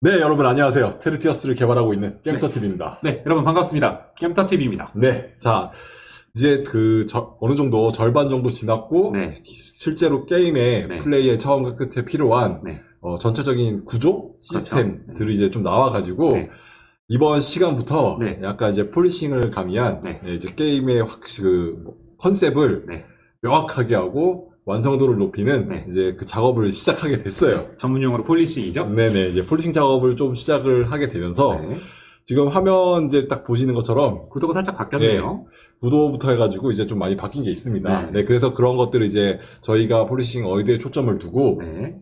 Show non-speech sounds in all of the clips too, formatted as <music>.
네, 여러분 안녕하세요. 테르티어스를 개발하고 있는 게임터TV입니다. 네, 여러분 반갑습니다. 겜타TV입니다. 네, 자, 이제 그, 저- 어느 정도, 절반 정도 지났고, 네. 실제로 게임의 네. 플레이의 처음과 끝에 필요한, 네. 어, 전체적인 구조? 그렇죠. 시스템들이 이제 좀 나와가지고, 네. 이번 시간부터 네. 약간 이제 폴리싱을 가미한, 네. 예, 이제 게임의 확, 그, 뭐, 컨셉을 네. 명확하게 하고, 완성도를 높이는 네. 이제 그 작업을 시작하게 됐어요. 전문 용어로 폴리싱이죠. 네네, 이제 폴리싱 작업을 좀 시작을 하게 되면서, 네. 지금 화면 이제 딱 보시는 것처럼 구도가 살짝 바뀌었네요. 구도부터 해가지고 이제 좀 많이 바뀐 게 있습니다. 네. 네, 그래서 그런 것들을 이제 저희가 폴리싱 어디에 초점을 두고 네.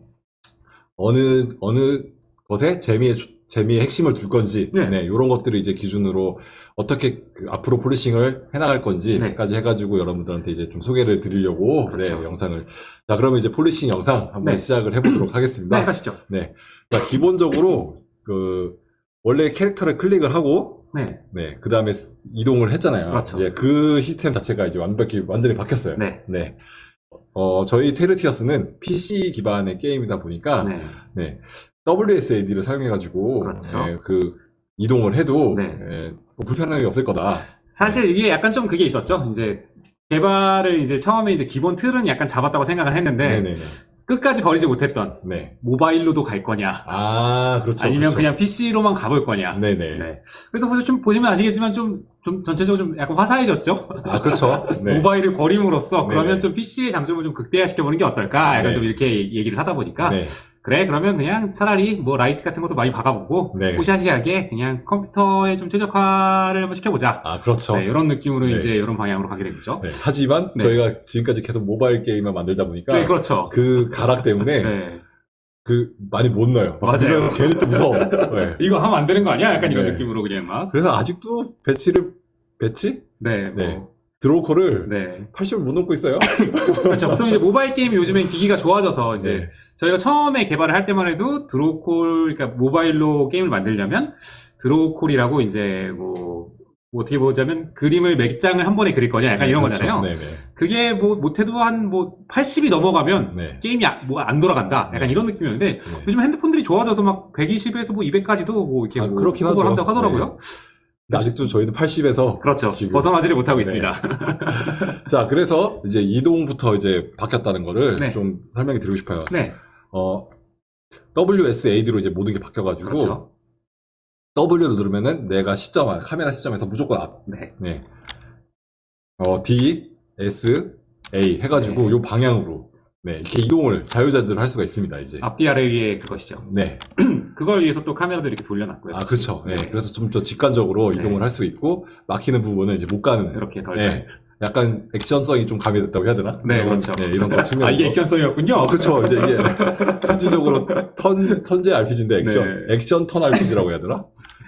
어느 어느 것에 재미의 초- 재미의 핵심을 둘 건지, 네. 네, 이런 것들을 이제 기준으로 어떻게 그 앞으로 폴리싱을 해나갈 건지까지 해가지고 여러분들한테 이제 좀 소개를 드리려고 네. 그렇죠. 네, 영상을 자 그러면 이제 폴리싱 영상 한번 네. 시작을 해보도록 하겠습니다. 네, 가시죠. 네, 자 기본적으로 그 원래 캐릭터를 클릭을 하고 네. 네, 그 다음에 이동을 했잖아요. 그렇죠. 이제 그 시스템 자체가 이제 완벽히, 완전히 바뀌었어요. 네. 어, 저희 테르티어스는 PC 기반의 게임이다 보니까, 네. 네. WSAD를 사용해가지고, 그렇죠. 네, 그, 이동을 해도, 네. 예, 뭐 불편함이 없을 거다. 사실 이게 약간 좀 그게 있었죠. 이제 개발을 이제 처음에 이제 기본 틀은 약간 잡았다고 생각을 했는데 네네네. 끝까지 버리지 못했던 네. 모바일로도 갈 거냐 아, 그렇죠. 아니면 그렇죠. 그냥 PC로만 가볼 거냐. 네네. 네. 그래서 보시- 좀 보시면 아시겠지만 좀, 좀 전체적으로 좀 약간 화사해졌죠. 아, 그렇죠. 네. 모바일을 버림으로써 네네. 그러면 좀 PC의 장점을 좀 극대화시켜보는 게 어떨까? 약간 네. 좀 이렇게 얘기를 하다 보니까 네. 그래 그러면 그냥 차라리 뭐 라이트 같은 것도 많이 박아보고 네. 호시아시하게 그냥 컴퓨터에 좀 최적화를 한번 시켜보자. 아, 그렇죠. 네, 이런 느낌으로 네. 이제 이런 방향으로 가게 된 거죠. 네. 하지만 네. 저희가 지금까지 계속 모바일 게임만 만들다 보니까 네, 그렇죠. 그 가락 때문에 <laughs> 네. 그 많이 못 넣어요. 막 맞아요. 괜히 또 무서워. 네. <laughs> 이거 하면 안 되는 거 아니야? 약간 이런 네. 느낌으로 그냥 막. 그래서 아직도 배치를 배치 네, 뭐. 네. 드로우콜을 네. 80을 못 넘고 있어요. <laughs> 그렇죠. 보통 이제 모바일 게임이 요즘엔 기기가 좋아져서 이제 네. 저희가 처음에 개발을 할 때만 해도 드로우콜, 그러니까 모바일로 게임을 만들려면 드로우콜이라고 이제 뭐, 뭐 어떻게 보자면 그림을 몇 장을 한 번에 그릴 거냐 약간 이런 그렇죠. 거잖아요. 네네. 그게 뭐 못해도 한 뭐 80이 넘어가면 네. 게임이 뭐 안 돌아간다. 약간 네. 이런 느낌이었는데 네. 요즘 핸드폰들이 좋아져서 막 120에서 뭐 200까지도 뭐 이렇게 아, 뭐 그렇긴 하죠. 한다고 하더라고요. 근데 아직도 저희는 80에서 그렇죠. 지금. 벗어나지를 못하고 네. 있습니다. <laughs> 자 그래서 이제 이동부터 이제 바뀌었다는 거를 네. 좀 설명해 드리고 싶어요. 네. 어 WSAD로 이제 모든 게 바뀌어가지고 그렇죠. W를 누르면은 내가 시점 카메라 시점에서 무조건 앞. 네. 네. 어 D S A 해가지고 네. 요 방향으로 네 이렇게 이동을 자유자재로 할 수가 있습니다 이제. 앞뒤 아래 위에 그것이죠. 네. <clears throat> 그걸 위해서 또 카메라도 이렇게 돌려놨고요. 아, 그렇죠. 네. 네. 그래서 좀 더 직관적으로 네. 이동을 할 수 있고, 막히는 부분은 이제 못 가는. 이렇게 덜. 네. 약간 액션성이 좀 가미됐다고 해야 되나? 네, 이런, 그렇죠. 네, 이런 거 측면으로. 아, 이게 액션성이었군요. 아, 그렇죠. 이제 이게 실질적으로 턴, 턴제 RPG인데 액션, 네. 액션 턴 RPG라고 해야 되나?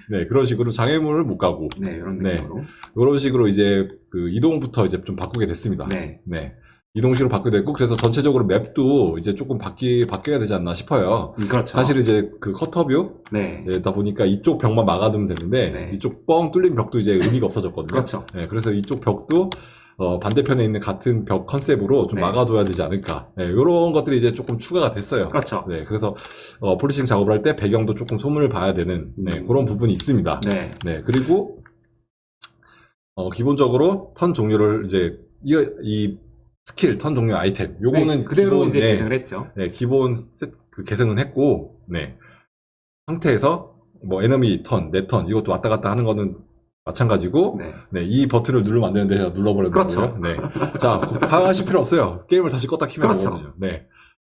네, 그런 식으로 장애물을 못 가고, 네, 이런 네. 느낌으로. 이런 식으로 이제 그 이동부터 이제 좀 바꾸게 됐습니다. 네. 네. 이동식으로 바꾸게 됐고, 그래서 전체적으로 맵도 이제 조금 바뀌, 바뀌어야 되지 않나 싶어요. 음, 그렇죠. 사실 이제 그 커터뷰, 네. 다 보니까 이쪽 벽만 막아두면 되는데 네. 이쪽 뻥 뚫린 벽도 이제 의미가 없어졌거든요. 그렇죠. 네, 그래서 이쪽 벽도 어, 반대편에 있는 같은 벽 컨셉으로 좀 네. 막아둬야 되지 않을까. 네, 이런 것들이 이제 조금 추가가 됐어요. 그렇죠. 네, 그래서 어, 폴리싱 작업을 할 때 배경도 조금 소문을 봐야 되는 네, 음. 그런 부분이 있습니다. 네. 네, 그리고 어, 기본적으로 턴 종류를 이제 이, 이 스킬 턴 종류 아이템 요거는 네, 그대로 기본, 이제 네, 계승을 했죠. 네, 기본 세- 그 개성은 했고, 네. 상태에서 뭐 에너미 턴, 내 턴, 이것도 왔다 갔다 하는 거는 마찬가지고, 네. 네. 이 버튼을 누르면 안 되는데 제가 눌러버렸는데요. 그렇죠. 네. 자, 당하실 필요 없어요. 게임을 다시 껐다 키면 그렇죠. 되거든요. 네.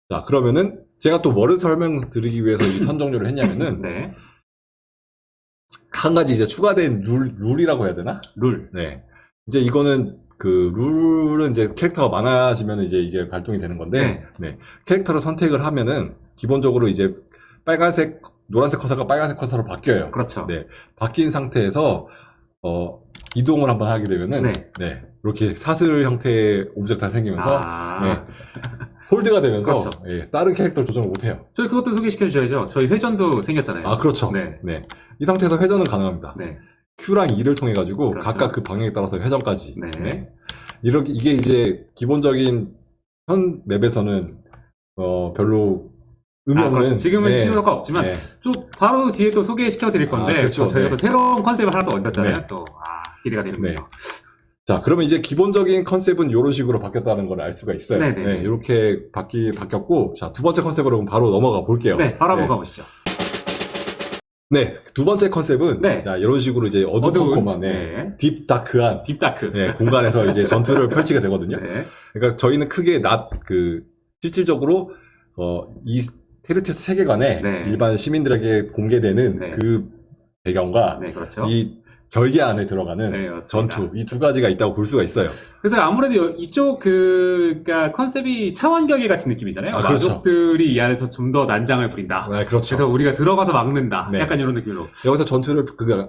자, 그러면은 제가 또 뭐를 설명드리기 위해서 이 턴 종류를 했냐면은 네. 한 가지 이제 추가된 룰, 룰이라고 해야 되나? 룰. 네. 이제 이거는 그 룰은 이제 캐릭터가 많아지면 이제 이게 발동이 되는 건데, 네. 캐릭터를 선택을 하면은 기본적으로 이제 빨간색, 노란색 커서가 빨간색 커서로 바뀌어요. 그렇죠. 네. 바뀐 상태에서 어 이동을 한번 하게 되면은 네. 네. 이렇게 사슬 형태의 오브젝트가 생기면서 아. 네. 홀드가 되면서 그렇죠. 예, 다른 캐릭터를 조정을 못 해요. 저희 그것도 소개시켜 주셔야죠. 저희 회전도 생겼잖아요. 아, 그렇죠. 네. 네. 이 상태에서 회전은 가능합니다. 네. Q랑 E를 통해 가지고 그렇죠. 각각 그 방향에 따라서 회전까지. 네. 이렇게 이게 이제 기본적인 현 맵에서는 어 별로 의미 아, 없는 그렇죠. 지금은 네. 신호가 없지만 네. 좀 바로 뒤에 또 소개시켜 드릴 건데 아, 그렇죠. 또 저희가 네. 또 새로운 컨셉을 하나 또 얹었잖아요. 네. 또 아, 기대가 되는군요. 네. 자, 그러면 이제 기본적인 컨셉은 이런 식으로 바뀌었다는 걸 알 수가 있어요. 네네. 이렇게 바뀌, 바뀌었고, 자, 두 번째 컨셉으로 바로 넘어가 볼게요. 네, 바로 한번 가보시죠. 네, 두 번째 컨셉은, 네. 자, 이런 식으로 이제 어두컴컴한, 네. 네. 딥 다크한, 딥다크. 네, 공간에서 이제 전투를 <laughs> 펼치게 되거든요. 네. 그러니까 저희는 크게 낮, 그, 실질적으로, 어, 이 테르테스 세계관에 네. 일반 시민들에게 공개되는 네. 그 배경과 네, 그렇죠. 이 결계 안에 들어가는 네, 맞습니다. 전투, 이 두 가지가 있다고 볼 수가 있어요. 그래서 아무래도 여- 이쪽 그, 그니까 컨셉이 차원경계 같은 느낌이잖아요. 아, 그렇죠. 마족들이 이 안에서 좀 더 난장을 부린다. 네, 그렇죠. 그래서 우리가 들어가서 막는다. 네. 약간 이런 느낌으로. 여기서 전투를 그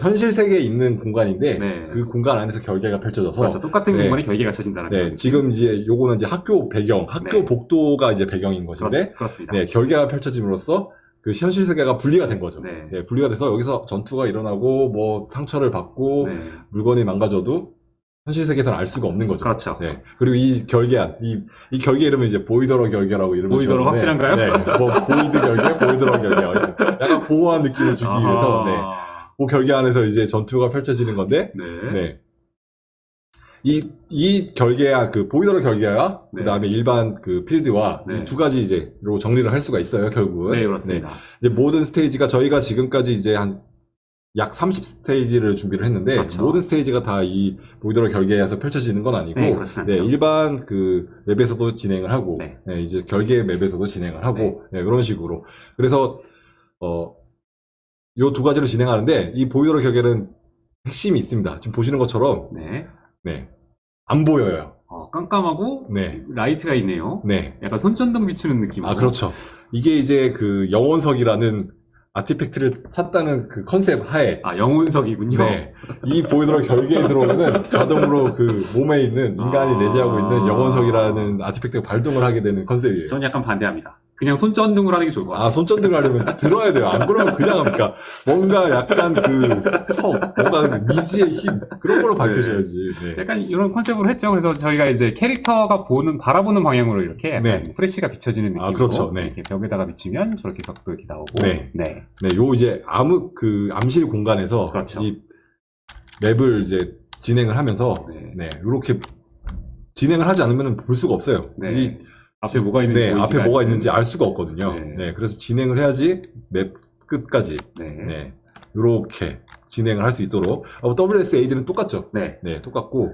현실 세계에 있는 공간인데 네. 그 공간 안에서 결계가 펼쳐져서 그렇죠. 똑같은 네. 공간에 결계가 쳐진다는 네, 거죠. 지금 이제 요거는 이제 학교 배경, 학교 네. 복도가 이제 배경인 것인데 그렇, 습니다 네, 결계가 펼쳐짐으로써 그 현실 세계가 분리가 된 거죠. 네. 네, 분리가 돼서 여기서 전투가 일어나고 뭐 상처를 받고 네. 물건이 망가져도 현실 세계에서는 알 수가 없는 거죠. 그렇죠. 네. 그리고 이 결계안, 이, 이 결계 이름은 이제 보이더러 결계라고 이름을 보이더러 지었는데, 확실한가요? 네. 뭐, 보이드 결계, 보이더러 결계. 하여튼 약간 공허한 느낌을 주기 위해서, 네. 그 결계 안에서 이제 전투가 펼쳐지는 건데, 네. 네. 이, 이 결계야, 그, 보이더러 결계와, 네. 그 다음에 일반 그 필드와, 네. 이두 가지 이제, 로 정리를 할 수가 있어요, 결국은. 네, 그렇습니다. 이제 모든 스테이지가 저희가 지금까지 이제 한, 약 30 스테이지를 준비를 했는데, 그렇죠. 모든 스테이지가 다 이 보이더러 결계에서 펼쳐지는 건 아니고, 네, 않죠. 일반 그 맵에서도 진행을 하고, 네. 네, 이제 결계 맵에서도 진행을 하고, 네, 그런 식으로. 그래서, 어, 요 두 가지로 진행하는데, 이 보이더러 결계는 핵심이 있습니다. 지금 보시는 것처럼, 네. 네. 안 보여요. 어, 깜깜하고 네. 라이트가 있네요. 네. 약간 손전등 비추는 느낌. 아, 그렇죠. 이게 이제 그 영원석이라는 아티팩트를 찾다는 그 컨셉 하에, 아, 영혼석이군요. 네. 이 보이더러 결계에 들어오면은 자동으로 그 몸에 있는 인간이 아. 내재하고 있는 영원석이라는 아티팩트가 발동을 하게 되는 컨셉이에요. 전 약간 반대합니다. 그냥 손전등으로 하는 게 좋을 것 같아요. 아, 손전등을 하려면 들어야 돼요. 안 그러면 그냥 합니까? 뭔가 약간 그 석, 뭔가 그 미지의 힘, 그런 걸로 밝혀줘야지. 네. 약간 이런 컨셉으로 했죠. 그래서 저희가 이제 캐릭터가 보는 바라보는 방향으로 이렇게 약간 네. 프레쉬가 비춰지는 느낌으로 아, 그렇죠. 네. 이렇게 벽에다가 비치면 저렇게 벽도 이렇게 나오고 네. 네. 네, 요 이제 암흑 그 암실 공간에서 그렇죠. 이 맵을 이제 진행을 하면서 네. 네, 요렇게 진행을 하지 않으면 볼 수가 없어요. 네. 이, 앞에 뭐가 있는지 네, 앞에 뭐가. 있는지 알 수가 없거든요. 네. 네. 그래서 진행을 해야지 맵 끝까지 네. 네. 네, 요렇게 진행을 할 수 있도록 어, WSAD는 똑같죠. 네. 네, 똑같고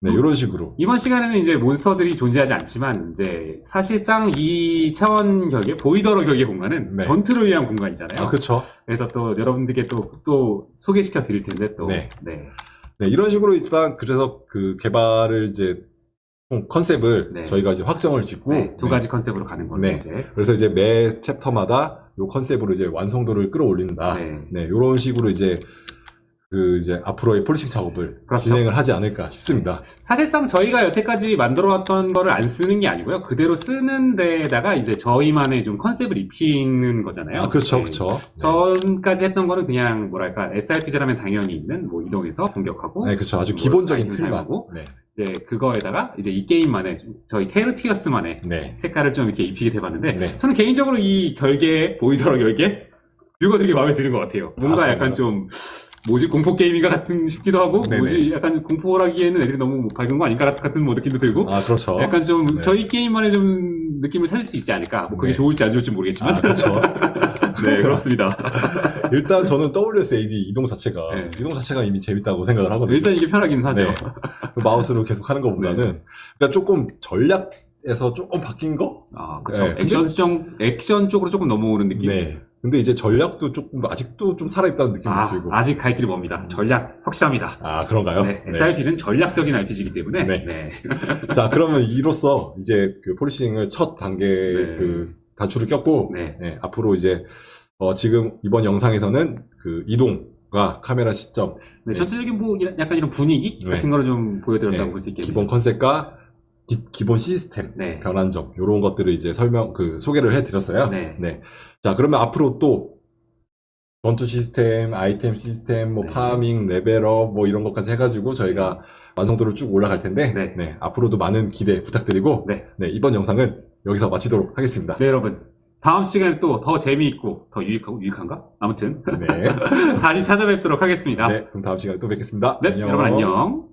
네, 요런 식으로 이번 시간에는 이제 몬스터들이 존재하지 않지만 이제 사실상 이 차원 격의 보이더러 격의 공간은 네. 전투를 위한 공간이잖아요. 아, 그쵸. 그래서 또 여러분들께 또 또 소개시켜 드릴 텐데 또 네. 네. 네, 이런 식으로 일단 그래서 그 개발을 이제 총 컨셉을 네. 저희가 이제 확정을 짓고 네, 두 네, 가지 컨셉으로 가는 걸로 네. 이제 그래서 이제 매 챕터마다 요 컨셉으로 이제 완성도를 끌어올린다. 네. 네. 요런 식으로 이제 그 이제 앞으로의 폴리싱 작업을 그렇죠. 진행을 하지 않을까 싶습니다. 사실상 저희가 여태까지 만들어왔던 거를 안 쓰는 게 아니고요. 그대로 쓰는 데다가 이제 저희만의 좀 컨셉을 입히는 거잖아요. 아, 그렇죠, 네. 그렇죠. 전까지 했던 거는 그냥 뭐랄까 SRPG라면 당연히 있는 뭐 이동해서 공격하고 네, 그렇죠. 아주 뭐 기본적인 틀만. 사용하고 네, 이제 그거에다가 이제 이 게임만의 좀 저희 테르티어스만의 네, 색깔을 좀 이렇게 입히게 돼봤는데 네. 저는 개인적으로 이 결계 보이더러 결계 이거 되게 마음에 드는 것 같아요. 뭔가 아, 약간? 좀 뭐지 공포 게임인가 같은 싶기도 하고 네네. 뭐지 약간 공포라기에는 애들이 너무 뭐 밝은 거 아닌가 같은 뭐 느낌도 들고 아, 그렇죠. 약간 좀 네. 저희 게임만의 좀 느낌을 살릴 수 있지 않을까. 뭐 그게 네. 좋을지 안 좋을지 모르겠지만 아, 그렇죠. <laughs> 네 그렇습니다. <laughs> 일단 저는 WSAD 이동 자체가 네. 이동 자체가 이미 재밌다고 생각을 하거든요. 일단 이게 편하기는 하죠. 네. 그 마우스로 계속 하는 것보다는 그러니까 조금 전략 에서 조금 바뀐 거? 아 그렇죠. 네. 액션 쪽 액션 쪽으로 조금 넘어오는 느낌. 네. 근데 이제 전략도 조금 아직도 좀 살아있다는 느낌도 아, 들고. 아직 갈 길이 멉니다. 전략 확실합니다. 아, 그런가요? 네, SRP는 전략적인 RPG이기 때문에 네. 네. <laughs> 자, 그러면 이로써 이제 그 폴리싱을 첫 단계 네. 그 단추를 꼈고, 네. 네, 앞으로 이제, 어, 지금 이번 영상에서는 그 이동과 카메라 시점, 네, 네. 전체적인 뭐 이런- 약간 이런 분위기 네. 같은 거를 좀 보여드렸다고 네, 볼 수 있겠네요. 기본 컨셉과 기, 본 시스템, 네. 변환 점, 요런 것들을 이제 설명, 그 소개를 해 드렸어요. 네. 자, 그러면 앞으로 또 전투 시스템, 아이템 시스템, 뭐 네. 파밍, 레벨업 뭐 이런 것까지 해가지고 저희가 완성도를 쭉 올라갈 텐데, 네. 네, 앞으로도 많은 기대 부탁드리고, 네. 네, 이번 영상은 여기서 마치도록 하겠습니다. 네, 여러분. 다음 시간에 또 더 재미있고 더 유익하고 유익한가? 아무튼 네. <laughs> 다시 찾아뵙도록 하겠습니다. 네, 그럼 다음 시간에 또 뵙겠습니다. 네, 여러분 안녕.